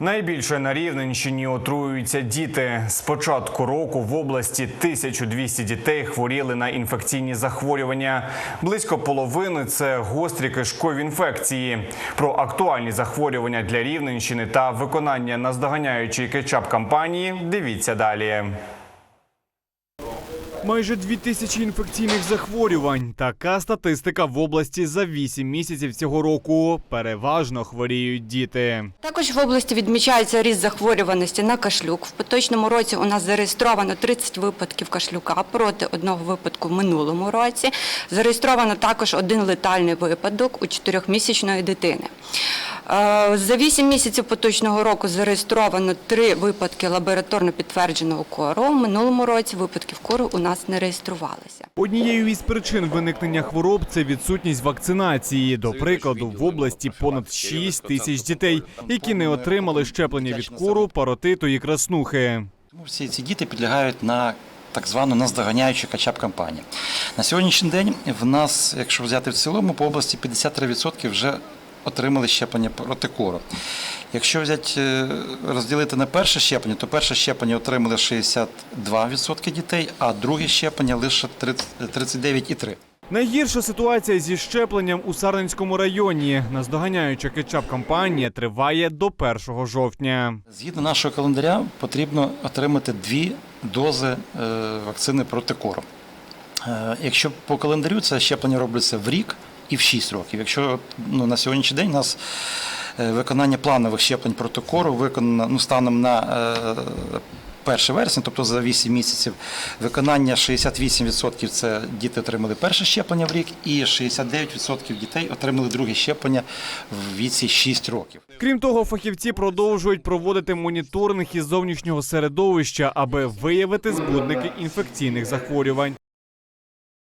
Найбільше на Рівненщині отруюються діти. З початку року в області 1200 дітей хворіли на інфекційні захворювання. Близько половини це гострі кишкові інфекції. Про актуальні захворювання для Рівненщини та виконання наздоганяючої кетчап кампанії дивіться далі. Майже дві тисячі інфекційних захворювань. Така статистика в області за 8 місяців цього року. Переважно хворіють діти. Також в області відмічається ріст захворюваності на кашлюк. В поточному році у нас зареєстровано 30 випадків кашлюка проти одного випадку в минулому році. Зареєстровано також один летальний випадок у 4-місячної дитини. Е, За 8 місяців поточного року зареєстровано 3 випадки лабораторно підтвердженого кору. В минулому році випадків кору у нас не реєструвалися. Однією із причин виникнення хвороб це відсутність вакцинації. До прикладу, в області понад 6 тисяч дітей, які не отримали щеплення від кору, паротиту і краснухи. Всі ці діти підлягають на так звану наздоганяючу качап кампанію. На сьогоднішній день в нас, якщо взяти в цілому, по області 53% вже отримали щеплення проти кору. Якщо взяти, е, розділити на перше щеплення, то перше щеплення отримали 62% дітей, а друге щеплення лише 39,3%. Найгірша ситуація зі щепленням у Сарненському районі. Наздоганяюча кетчап кампанія триває до 1 жовтня. Згідно нашого календаря, потрібно отримати дві дози е, вакцини проти кору. Е, Якщо по календарю це щеплення робиться в рік і в 6 років. Якщо ну, на сьогоднішній день у нас е, виконання планових щеплень проти кору виконано ну, станом на е, 1 вересня, тобто за 8 місяців, виконання 68% це діти отримали перше щеплення в рік, і 69% дітей отримали друге щеплення в віці 6 років. Крім того, фахівці продовжують проводити моніторинг із зовнішнього середовища, аби виявити збудники інфекційних захворювань.